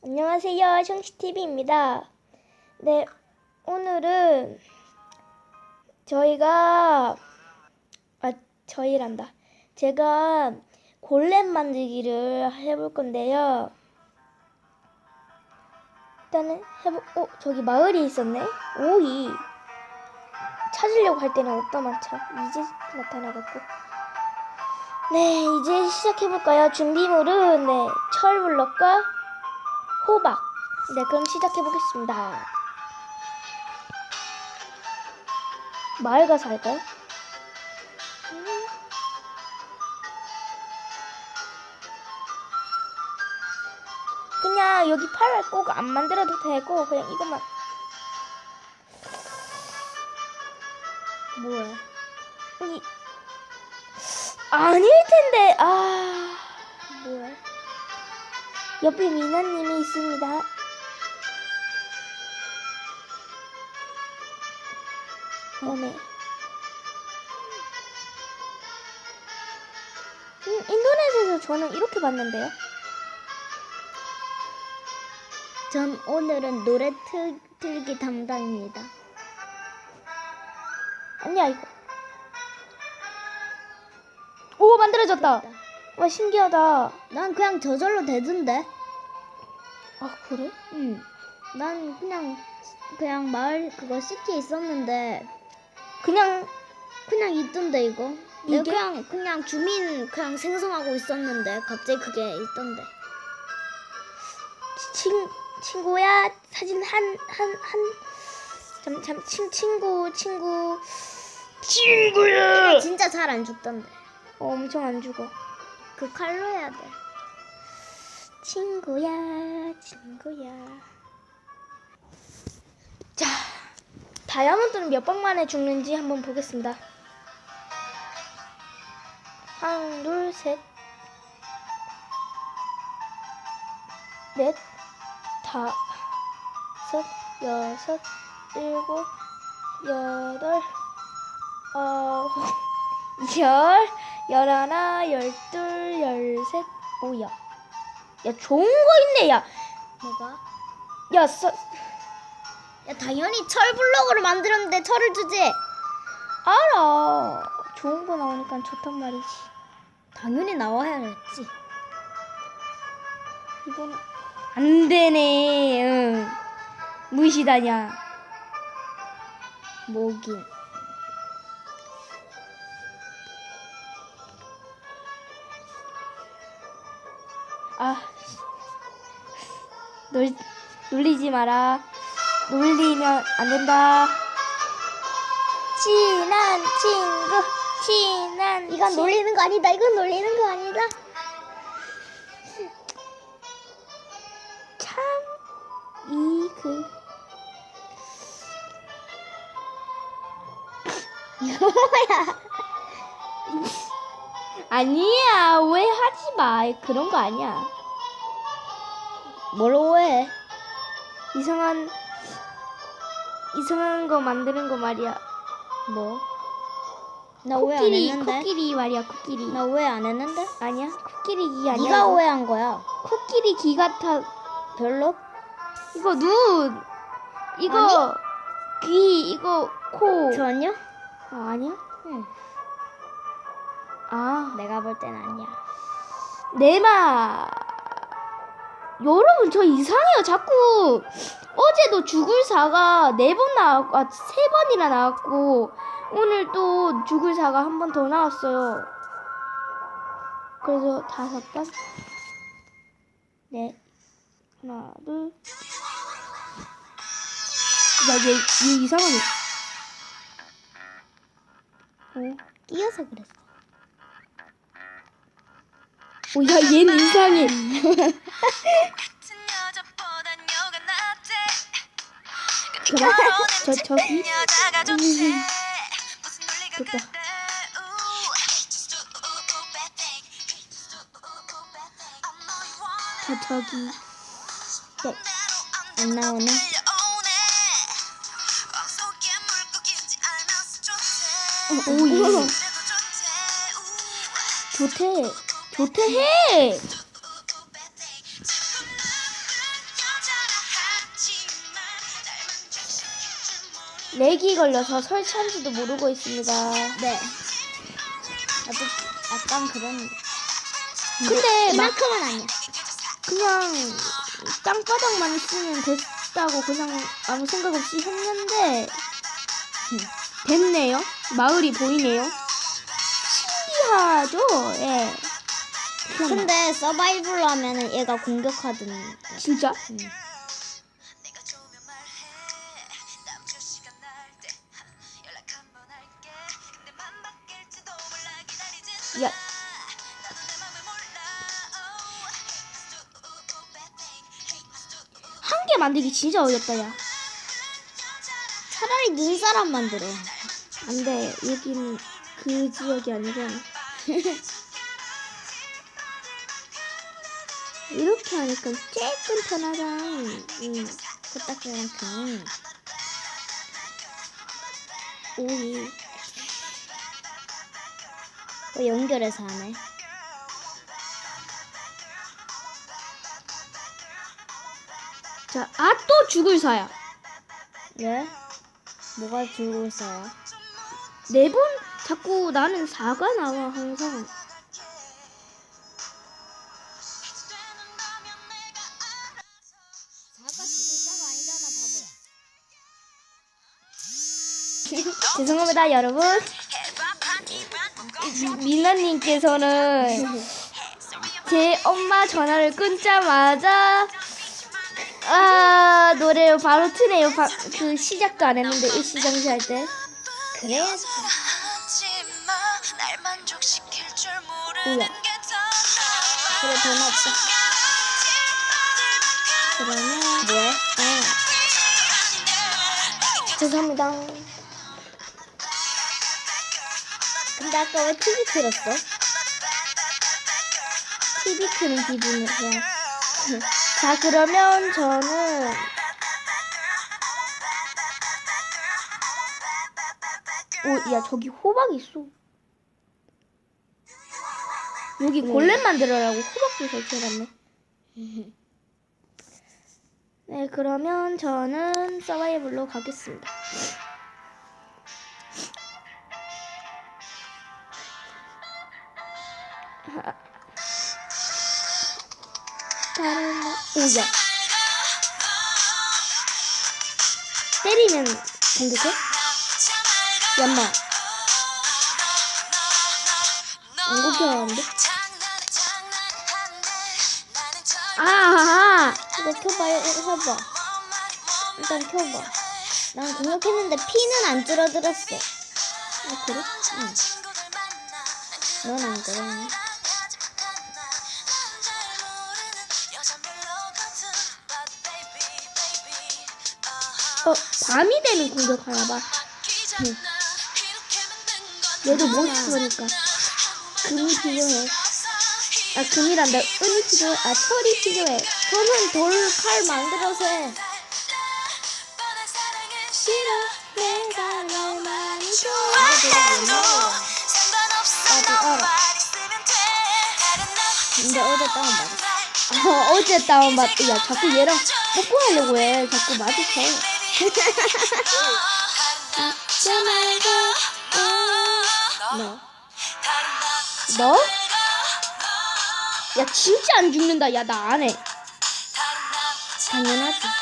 안녕하세요. 청시TV입니다. 네, 오늘은 저희가, 아, 저희란다. 제가 골렘 만들기를 해볼 건데요. 일단은 해보, 어, 저기 마을이 있었네? 오이. 찾으려고 할 때는 없다만 참. 이제 나타나갖고. 네, 이제 시작해볼까요? 준비물은, 네, 철블럭과 호박. 네, 그럼 시작해 보겠습니다. 마을 가서 할까요? 음. 그냥 여기 팔을 꼭 안 만들어도 되고, 그냥 이것만. 뭐야? 이, 아닐 텐데, 아. 옆에 미나님이 있습니다. 어메. 음, 인터넷에서 저는 이렇게 봤는데요. 전 오늘은 노래 틀, 틀기 담당입니다. 아니야, 이거. 오, 만들어졌다. 와, 신기하다. 난 그냥 저절로 되던데. 아, 그래? 응. 난 그냥 그냥 마을 그거 시티 있었는데 그냥, 그냥 있던데 이거. 내가 이게? 그냥 그냥 주민 그냥 생성하고 있었는데 갑자기 그게 있던데. 친, 친구야, 사진 한, 한, 한. 잠, 잠, 친, 친구, 친구. 친구야! 진짜 잘 안 죽던데. 어, 엄청 안 죽어. 그 칼로 해야 돼. 친구야, 친구야. 자, 다이아몬드는 몇방 만에 죽는지 한번 보겠습니다. 하나, 둘, 셋, 넷, 다섯, 여섯, 일곱, 여덟, 아홉, 열, 열하나, 열둘, 열셋, 오야. 야 좋은 거 있네 야. 뭐가? 야 서, 야 당연히 철 블록으로 만들었는데 철을 주지. 알아. 좋은 거 나오니까 좋단 말이지. 당연히 나와야겠지. 이건 안 되네. 응. 무시다냐. 뭐긴. 아. 놀 놀리지 마라. 놀리면 안 된다. 친한 친구, 친한 이건 친- 놀리는 거 아니다. 이건 놀리는 거 아니다. 참 이그 이거 뭐야? 아니야 왜 하지 마 그런 거 아니야 뭘 오해? 이상한 이상한 거 만드는 거 말이야 뭐? 나 오해 안 코끼리 했는데. 코끼리 말이야 코끼리 나 오해 안 했는데? 아니야 코끼리 기 아니야 네가. 오해한 거야. 코끼리 귀 같아 별로? 이거 눈 이거 귀 이거 코 전혀? 아, 아니야 응. 아. 내가 볼 땐 아니야. 내마 여러분 저 이상해요 자꾸. 어제도 죽을 사가 네 번 나왔고 아, 세 번이나 나왔고 오늘 또 죽을 사가 한 번 더 나왔어요. 그래서 다섯 번 네. 하나 둘 야 얘 얘 이상하네. 어? 끼어서 그랬어. 오, 야, 얘는 이상해. 여가 낫대 그래? 저, 저기? 좋대 음. want 저. 대로 안 나오네. 어, 오, uh, uh, bad thing. 도태해! 렉이 걸려서 설치한지도 모르고 있습니다. 네. 나도 약간 그런. 근데 네, 이만큼은 아니야. 그냥 땅바닥만 있으면 됐다고 그냥 아무 생각 없이 했는데 네. 됐네요. 마을이 보이네요. 신기하죠? 예. 근데 서바이벌로 하면은 얘가 공격하든. 진짜? 음. 몰라 기다리지 야. 한 개 만들기 진짜 어렵다, 야. 차라리 눈사람 만들어. 안 돼. 여기는 그 지역이 아니잖아. 이렇게 하니까 조금 편하다. 응. 그딱 그만큼. 오이. 어, 연결해서 하네. 자, 아, 또 죽을 사야. 왜? 뭐가 들고 있어요? 네번 자꾸 나는 사가 나와, 항상. 죄송합니다, 여러분. 민나님께서는 제 엄마 전화를 끊자마자 아 노래 바로 트네요. 바, 그 시작도 안 했는데 일시정지 할 때. 게더 그래, 돈 없어. 그러면 뭐해? 아 죄송합니다. 근데 아까 왜 TV 틀었어? TV 트는 기분이야. 자 그러면 저는 오 야 저기 호박 있어. 여기 골렘 만들어라고 호박도 설치해놨네. 네 그러면 저는 서바이벌로 가겠습니다. 다른 거- 오야 때리면 공격해? 얌마 안 공격하는데? 아하하 이거 켜봐, 이거 켜봐. 일단 켜봐. 난 공격했는데 피는 안 줄어들었어. 아 그래? 응. 넌안 그러네. 어 밤이 되면 공격하나봐. 얘도 몬스터니까. 금이 필요해. 아 금이란다. 은이 필요해. 아 철이 필요해. 저는 돌 칼 만들어서 해. 싫어. 내가 널 많이 옛날이야. 나도 알아. 근데 어제 다운 받았어. 어, 어제 다운받 야 자꾸 얘랑 뽀뽀하려고 해. 자꾸 마주쳐. 저 너 너? 야 진짜 안 죽는다 야 나 안 해 당연하지.